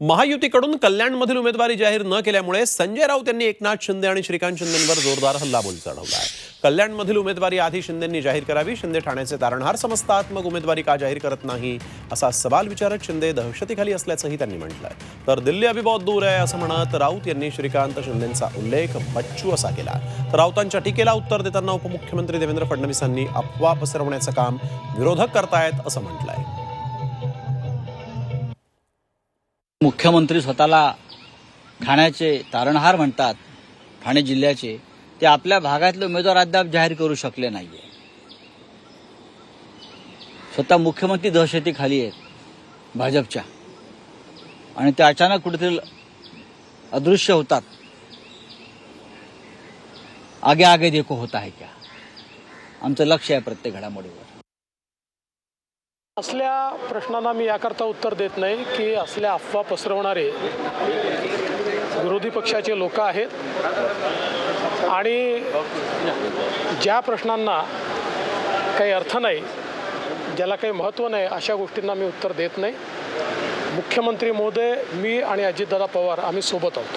महायुतीकडून कल्याणमधील उमेदवारी जाहीर न केल्यामुळे संजय राऊत यांनी एकनाथ शिंदे आणि श्रीकांत शिंदेंवर जोरदार हल्लाबोल चढवला आहे. कल्याणमधील उमेदवारी आधी शिंदेंनी जाहीर करावी. शिंदे ठाण्याचे तारणहार समजतात मग उमेदवारी का जाहीर करत नाही? असा सवाल विचारत शिंदे दहशतीखाली असल्याचंही त्यांनी म्हटलंय. तर दिल्ली अभी दूर आहे असं म्हणत राऊत यांनी श्रीकांत शिंदेंचा उल्लेख बच्चू असा केला. तर राऊतांच्या टीकेला उत्तर देताना उपमुख्यमंत्री देवेंद्र फडणवीसांनी अफवा पसरवण्याचं काम विरोधक करतायत असं म्हटलंय. मुख्यमंत्री स्वतःला ठाण्याचे तारणहार म्हणतात ठाणे जिल्ह्याचे ते आपल्या भागातले उमेदवार अद्याप जाहीर करू शकले नाहीये. स्वतः मुख्यमंत्री दहशतीखाली आहेत भाजपच्या. आणि ते अचानक कुठेतरी अदृश्य होतात. आगे आगे देखो होत आहे क्या? आमचं लक्ष आहे प्रत्येक घडामोडीवर. असल्या प्रश्नांना मी याकरता उत्तर देत नाही की असल्या अफवा पसरवणारे विरोधी पक्षाचे लोक आहेत. आणि ज्या प्रश्नांना काही अर्थ नाही ज्याला काही महत्त्व नाही अशा गोष्टींना मी उत्तर देत नाही. मुख्यमंत्री महोदय मी आणि अजितदादा पवार आम्ही सोबत आहोत.